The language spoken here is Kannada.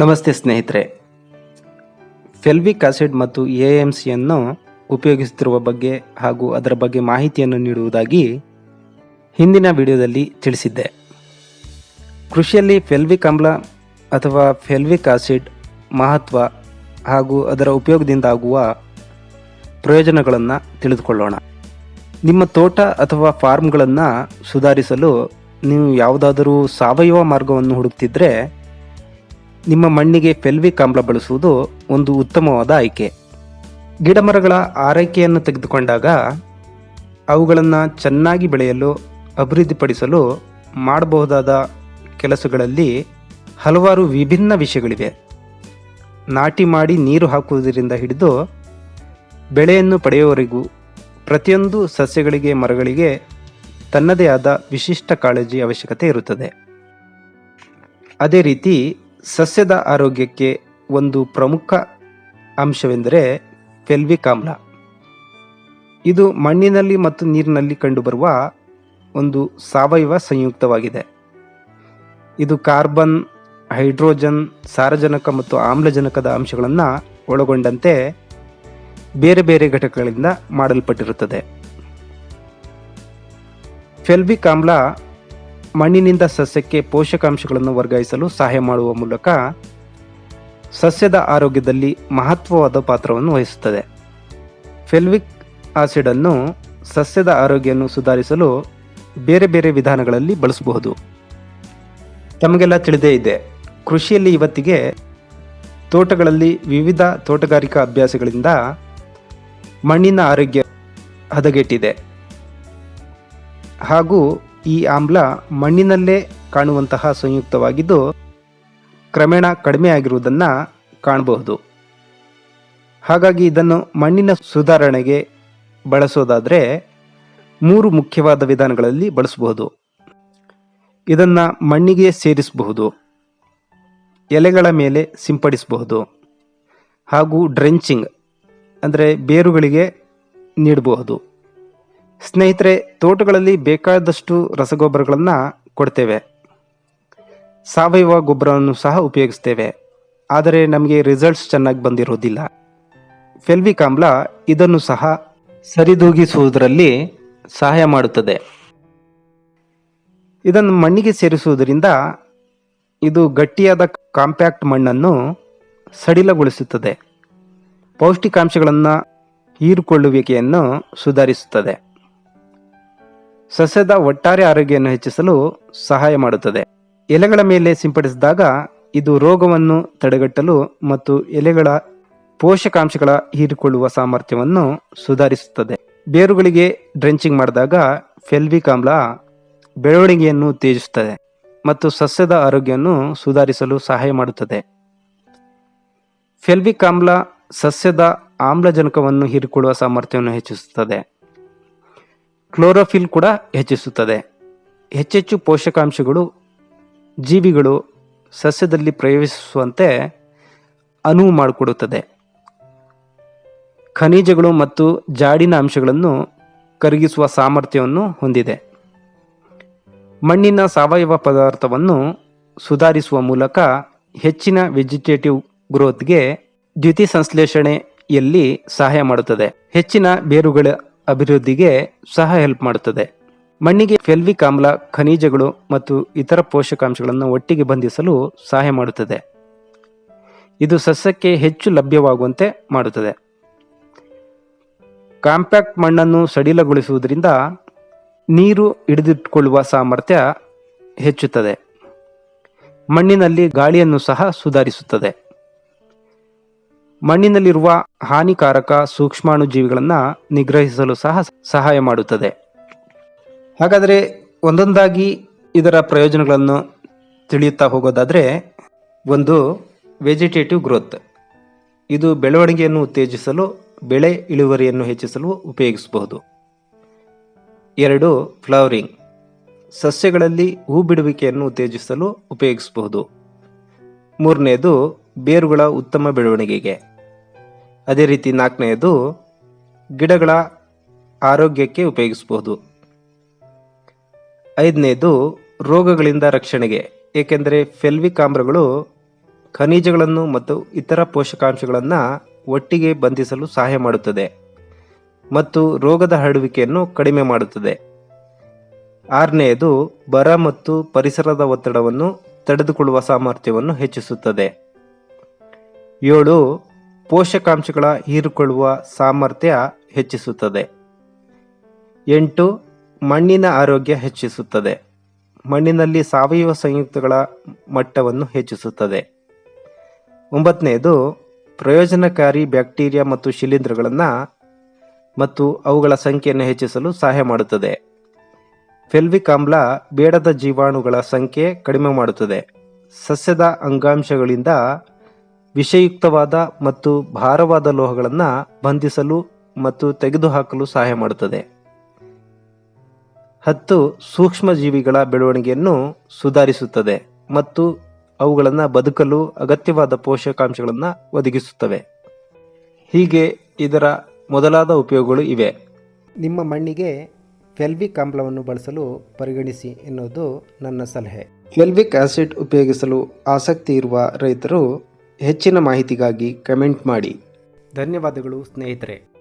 ನಮಸ್ತೆ ಸ್ನೇಹಿತರೆ. ಫೆಲ್ವಿಕ್ ಆಸಿಡ್ ಮತ್ತು ಎ ಎಂ ಸಿಯನ್ನು ಉಪಯೋಗಿಸುತ್ತಿರುವ ಬಗ್ಗೆ ಹಾಗೂ ಅದರ ಬಗ್ಗೆ ಮಾಹಿತಿಯನ್ನು ನೀಡುವುದಾಗಿ ಹಿಂದಿನ ವಿಡಿಯೋದಲ್ಲಿ ತಿಳಿಸಿದ್ದೆ. ಕೃಷಿಯಲ್ಲಿ ಫೆಲ್ವಿಕ್ ಆಮ್ಲ ಅಥವಾ ಫೆಲ್ವಿಕ್ ಆಸಿಡ್ ಮಹತ್ವ ಹಾಗೂ ಅದರ ಉಪಯೋಗದಿಂದ ಆಗುವ ಪ್ರಯೋಜನಗಳನ್ನು ತಿಳಿದುಕೊಳ್ಳೋಣ. ನಿಮ್ಮ ತೋಟ ಅಥವಾ ಫಾರ್ಮ್ಗಳನ್ನು ಸುಧಾರಿಸಲು ನೀವು ಯಾವುದಾದರೂ ಸಾವಯವ ಮಾರ್ಗವನ್ನು ಹುಡುಕ್ತಿದ್ರೆ ನಿಮ್ಮ ಮಣ್ಣಿಗೆ ಫೆಲ್ವಿಕ್ ಆಮ್ಲ ಬಳಸುವುದು ಒಂದು ಉತ್ತಮವಾದ ಆಯ್ಕೆ. ಗಿಡಮರಗಳ ಆರೈಕೆಯನ್ನು ತೆಗೆದುಕೊಂಡಾಗ ಅವುಗಳನ್ನು ಚೆನ್ನಾಗಿ ಬೆಳೆಯಲು, ಅಭಿವೃದ್ಧಿಪಡಿಸಲು ಮಾಡಬಹುದಾದ ಕೆಲಸಗಳಲ್ಲಿ ಹಲವಾರು ವಿಭಿನ್ನ ವಿಷಯಗಳಿವೆ. ನಾಟಿ ಮಾಡಿ ನೀರು ಹಾಕುವುದರಿಂದ ಹಿಡಿದು ಬೆಳೆಯನ್ನು ಪಡೆಯುವವರೆಗೂ ಪ್ರತಿಯೊಂದು ಸಸ್ಯಗಳಿಗೆ, ಮರಗಳಿಗೆ ತನ್ನದೇ ಆದ ವಿಶಿಷ್ಟ ಕಾಳಜಿ ಅವಶ್ಯಕತೆ ಇರುತ್ತದೆ. ಅದೇ ರೀತಿ ಸಸ್ಯದ ಆರೋಗ್ಯಕ್ಕೆ ಒಂದು ಪ್ರಮುಖ ಅಂಶವೆಂದರೆ ಫೆಲ್ವಿಕ್ ಆಮ್ಲ ಇದು ಮಣ್ಣಿನಲ್ಲಿ ಮತ್ತು ನೀರಿನಲ್ಲಿ ಕಂಡುಬರುವ ಒಂದು ಸಾವಯವ ಸಂಯುಕ್ತವಾಗಿದೆ. ಇದು ಕಾರ್ಬನ್, ಹೈಡ್ರೋಜನ್, ಸಾರಜನಕ ಮತ್ತು ಆಮ್ಲಜನಕದ ಅಂಶಗಳನ್ನು ಒಳಗೊಂಡಂತೆ ಬೇರೆ ಬೇರೆ ಘಟಕಗಳಿಂದ ಮಾಡಲ್ಪಟ್ಟಿರುತ್ತದೆ. ಫೆಲ್ವಿಕ್ ಆಮ್ಲ ಮಣ್ಣಿನಿಂದ ಸಸ್ಯಕ್ಕೆ ಪೋಷಕಾಂಶಗಳನ್ನು ವರ್ಗಾಯಿಸಲು ಸಹಾಯ ಮಾಡುವ ಮೂಲಕ ಸಸ್ಯದ ಆರೋಗ್ಯದಲ್ಲಿ ಮಹತ್ವವಾದ ಪಾತ್ರವನ್ನು ವಹಿಸುತ್ತದೆ. ಫೆಲ್ವಿಕ್ ಆಸಿಡ್ ಅನ್ನು ಸಸ್ಯದ ಆರೋಗ್ಯವನ್ನು ಸುಧಾರಿಸಲು ಬೇರೆ ಬೇರೆ ವಿಧಾನಗಳಲ್ಲಿ ಬಳಸಬಹುದು. ತಮಗೆಲ್ಲ ತಿಳಿದೇ ಇದೆ, ಕೃಷಿಯಲ್ಲಿ ಇವತ್ತಿಗೆ ತೋಟಗಳಲ್ಲಿ ವಿವಿಧ ತೋಟಗಾರಿಕಾ ಅಭ್ಯಾಸಗಳಿಂದ ಮಣ್ಣಿನ ಆರೋಗ್ಯ ಹದಗೆಟ್ಟಿದೆ. ಹಾಗೂ ಈ ಆಮ್ಲ ಮಣ್ಣಿನಲ್ಲೇ ಕಾಣುವಂತಹ ಸಂಯುಕ್ತವಾಗಿದ್ದು ಕ್ರಮೇಣ ಕಡಿಮೆ ಆಗಿರುವುದನ್ನು ಕಾಣಬಹುದು. ಹಾಗಾಗಿ ಇದನ್ನು ಮಣ್ಣಿನ ಸುಧಾರಣೆಗೆ ಬಳಸೋದಾದರೆ ಮೂರು ಮುಖ್ಯವಾದ ವಿಧಾನಗಳಲ್ಲಿ ಬಳಸಬಹುದು. ಇದನ್ನು ಮಣ್ಣಿಗೆ ಸೇರಿಸಬಹುದು. ಎಲೆಗಳ ಮೇಲೆ ಸಿಂಪಡಿಸಬಹುದು. ಹಾಗೂ ಡ್ರೆಂಚಿಂಗ್ ಅಂದರೆ ಬೇರುಗಳಿಗೆ ನೀಡಬಹುದು. ಸ್ನೇಹಿತರೆ, ತೋಟಗಳಲ್ಲಿ ಬೇಕಾದಷ್ಟು ರಸಗೊಬ್ಬರಗಳನ್ನು ಕೊಡ್ತೇವೆ. ಸಾವಯವ ಗೊಬ್ಬರವನ್ನು ಸಹ ಉಪಯೋಗಿಸ್ತೇವೆ. ಆದರೆ ನಮಗೆ ರಿಸಲ್ಟ್ಸ್ ಚೆನ್ನಾಗಿ ಬಂದಿರೋದಿಲ್ಲ. ಫೆಲ್ವಿಕ್ ಆಮ್ಲ ಇದನ್ನು ಸಹ ಸರಿದೂಗಿಸುವುದರಲ್ಲಿ ಸಹಾಯ ಮಾಡುತ್ತದೆ. ಇದನ್ನು ಮಣ್ಣಿಗೆ ಸೇರಿಸುವುದರಿಂದ ಇದು ಗಟ್ಟಿಯಾದ ಕಾಂಪ್ಯಾಕ್ಟ್ ಮಣ್ಣನ್ನು ಸಡಿಲಗೊಳಿಸುತ್ತದೆ. ಪೌಷ್ಟಿಕಾಂಶಗಳನ್ನು ಹೀರಿಕೊಳ್ಳುವಿಕೆಯನ್ನು ಸುಧಾರಿಸುತ್ತದೆ. ಸಸ್ಯದ ಒಟ್ಟಾರೆ ಆರೋಗ್ಯವನ್ನು ಹೆಚ್ಚಿಸಲು ಸಹಾಯ ಮಾಡುತ್ತದೆ. ಎಲೆಗಳ ಮೇಲೆ ಸಿಂಪಡಿಸಿದಾಗ ಇದು ರೋಗವನ್ನು ತಡೆಗಟ್ಟಲು ಮತ್ತು ಎಲೆಗಳ ಪೋಷಕಾಂಶಗಳ ಹೀರಿಕೊಳ್ಳುವ ಸಾಮರ್ಥ್ಯವನ್ನು ಸುಧಾರಿಸುತ್ತದೆ. ಬೇರುಗಳಿಗೆ ಡ್ರೆಂಚಿಂಗ್ ಮಾಡಿದಾಗ ಫೆಲ್ವಿಕ್ ಆಮ್ಲ ಬೆಳವಣಿಗೆಯನ್ನು ಉತ್ತೇಜಿಸುತ್ತದೆ ಮತ್ತು ಸಸ್ಯದ ಆರೋಗ್ಯವನ್ನು ಸುಧಾರಿಸಲು ಸಹಾಯ ಮಾಡುತ್ತದೆ. ಫೆಲ್ವಿಕ್ ಆಮ್ಲ ಸಸ್ಯದ ಆಮ್ಲಜನಕವನ್ನು ಹೀರಿಕೊಳ್ಳುವ ಸಾಮರ್ಥ್ಯವನ್ನು ಹೆಚ್ಚಿಸುತ್ತದೆ. ಕ್ಲೋರೋಫಿಲ್ ಕೂಡ ಹೆಚ್ಚಿಸುತ್ತದೆ. ಹೆಚ್ಚೆಚ್ಚು ಪೋಷಕಾಂಶಗಳು ಜೀವಿಗಳು ಸಸ್ಯದಲ್ಲಿ ಪ್ರವೇಶಿಸುವಂತೆ ಅನುವು ಮಾಡಿಕೊಡುತ್ತದೆ. ಖನಿಜಗಳು ಮತ್ತು ಜಾಡಿನ ಅಂಶಗಳನ್ನು ಕರಗಿಸುವ ಸಾಮರ್ಥ್ಯವನ್ನು ಹೊಂದಿದೆ. ಮಣ್ಣಿನ ಸಾವಯವ ಪದಾರ್ಥವನ್ನು ಸುಧಾರಿಸುವ ಮೂಲಕ ಹೆಚ್ಚಿನ ವೆಜಿಟೇಟಿವ್ ಗ್ರೋತ್ಗೆ ದ್ಯುತಿ ಸಂಶ್ಲೇಷಣೆಯಲ್ಲಿ ಸಹಾಯ ಮಾಡುತ್ತದೆ. ಹೆಚ್ಚಿನ ಬೇರುಗಳ ಅಭಿವೃದ್ಧಿಗೆ ಸಹ ಹೆಲ್ಪ್ ಮಾಡುತ್ತದೆ. ಮಣ್ಣಿಗೆ ಫೆಲ್ವಿಕ್ ಆಮ್ಲ, ಖನಿಜಗಳು ಮತ್ತು ಇತರ ಪೋಷಕಾಂಶಗಳನ್ನು ಒಟ್ಟಿಗೆ ಬಂಧಿಸಲು ಸಹಾಯ ಮಾಡುತ್ತದೆ. ಇದು ಸಸ್ಯಕ್ಕೆ ಹೆಚ್ಚು ಲಭ್ಯವಾಗುವಂತೆ ಮಾಡುತ್ತದೆ. ಕಾಂಪ್ಯಾಕ್ಟ್ ಮಣ್ಣನ್ನು ಸಡಿಲಗೊಳಿಸುವುದರಿಂದ ನೀರು ಹಿಡಿದಿಟ್ಟುಕೊಳ್ಳುವ ಸಾಮರ್ಥ್ಯ ಹೆಚ್ಚುತ್ತದೆ. ಮಣ್ಣಿನಲ್ಲಿ ಗಾಳಿಯನ್ನು ಸಹ ಸುಧಾರಿಸುತ್ತದೆ. ಮಣ್ಣಿನಲ್ಲಿರುವ ಹಾನಿಕಾರಕ ಸೂಕ್ಷ್ಮಾಣು ಜೀವಿಗಳನ್ನು ನಿಗ್ರಹಿಸಲು ಸಹ ಸಹಾಯ ಮಾಡುತ್ತದೆ. ಹಾಗಾದರೆ ಒಂದೊಂದಾಗಿ ಇದರ ಪ್ರಯೋಜನಗಳನ್ನು ತಿಳಿಯುತ್ತಾ ಹೋಗೋದಾದರೆ, ಒಂದು ವೆಜಿಟೇಟಿವ್ ಗ್ರೋತ್ ಇದು ಬೆಳವಣಿಗೆಯನ್ನು ಉತ್ತೇಜಿಸಲು, ಬೆಳೆ ಇಳುವರಿಯನ್ನು ಹೆಚ್ಚಿಸಲು ಉಪಯೋಗಿಸಬಹುದು. ಎರಡು ಫ್ಲವರಿಂಗ್ ಸಸ್ಯಗಳಲ್ಲಿ ಹೂ ಬಿಡುವಿಕೆಯನ್ನು ಉತ್ತೇಜಿಸಲು ಉಪಯೋಗಿಸಬಹುದು. ಮೂರನೆಯದು ಬೇರುಗಳ ಉತ್ತಮ ಬೆಳವಣಿಗೆಗೆ. ಅದೇ ರೀತಿ ನಾಲ್ಕನೆಯದು, ಗಿಡಗಳ ಆರೋಗ್ಯಕ್ಕೆ ಉಪಯೋಗಿಸಬಹುದು. ಐದನೇದು ರೋಗಗಳಿಂದ ರಕ್ಷಣೆಗೆ, ಏಕೆಂದರೆ ಫೆಲ್ವಿಕ್ ಆಮ್ಲಗಳು ಖನಿಜಗಳನ್ನು ಮತ್ತು ಇತರ ಪೋಷಕಾಂಶಗಳನ್ನು ಒಟ್ಟಿಗೆ ಬಂಧಿಸಲು ಸಹಾಯ ಮಾಡುತ್ತದೆ ಮತ್ತು ರೋಗದ ಹರಡುವಿಕೆಯನ್ನು ಕಡಿಮೆ ಮಾಡುತ್ತದೆ. ಆರನೆಯದು, ಬರ ಮತ್ತು ಪರಿಸರದ ಒತ್ತಡವನ್ನು ತಡೆದುಕೊಳ್ಳುವ ಸಾಮರ್ಥ್ಯವನ್ನು ಹೆಚ್ಚಿಸುತ್ತದೆ. ಏಳು, ಪೋಷಕಾಂಶಗಳ ಹೀರಿಕೊಳ್ಳುವ ಸಾಮರ್ಥ್ಯ ಹೆಚ್ಚಿಸುತ್ತದೆ. ಎಂಟು, ಮಣ್ಣಿನ ಆರೋಗ್ಯ ಹೆಚ್ಚಿಸುತ್ತದೆ. ಮಣ್ಣಿನಲ್ಲಿ ಸಾವಯವ ಸಂಯುಕ್ತಗಳ ಮಟ್ಟವನ್ನು ಹೆಚ್ಚಿಸುತ್ತದೆ. ಒಂಬತ್ತನೆಯದು ಪ್ರಯೋಜನಕಾರಿ ಬ್ಯಾಕ್ಟೀರಿಯಾ ಮತ್ತು ಶಿಲೀಂಧ್ರಗಳನ್ನು ಮತ್ತು ಅವುಗಳ ಸಂಖ್ಯೆಯನ್ನು ಹೆಚ್ಚಿಸಲು ಸಹಾಯ ಮಾಡುತ್ತದೆ. ಫೆಲ್ವಿಕ್ ಆಮ್ಲ ಬೇಡದ ಜೀವಾಣುಗಳ ಸಂಖ್ಯೆ ಕಡಿಮೆ ಮಾಡುತ್ತದೆ. ಸಸ್ಯದ ಅಂಗಾಂಶಗಳಿಂದ ವಿಷಯುಕ್ತವಾದ ಮತ್ತು ಭಾರವಾದ ಲೋಹಗಳನ್ನು ಬಂಧಿಸಲು ಮತ್ತು ತೆಗೆದುಹಾಕಲು ಸಹಾಯ ಮಾಡುತ್ತದೆ. ಹತ್ತು ಸೂಕ್ಷ್ಮ ಜೀವಿಗಳ ಬೆಳವಣಿಗೆಯನ್ನು ಸುಧಾರಿಸುತ್ತದೆ ಮತ್ತು ಅವುಗಳನ್ನು ಬದುಕಲು ಅಗತ್ಯವಾದ ಪೋಷಕಾಂಶಗಳನ್ನು ಒದಗಿಸುತ್ತವೆ. ಹೀಗೆ ಇದರ ಮೊದಲಾದ ಉಪಯೋಗಗಳು ಇವೆ. ನಿಮ್ಮ ಮಣ್ಣಿಗೆ ಫೆಲ್ವಿಕ್ ಆಮ್ಲವನ್ನು ಬಳಸಲು ಪರಿಗಣಿಸಿ ಎನ್ನುವುದು ನನ್ನ ಸಲಹೆ. ಫೆಲ್ವಿಕ್ ಆಸಿಡ್ ಉಪಯೋಗಿಸಲು ಆಸಕ್ತಿ ಇರುವ ರೈತರು ಹೆಚ್ಚಿನ ಮಾಹಿತಿಗಾಗಿ ಕಮೆಂಟ್ ಮಾಡಿ. ಧನ್ಯವಾದಗಳು ಸ್ನೇಹಿತರೆ.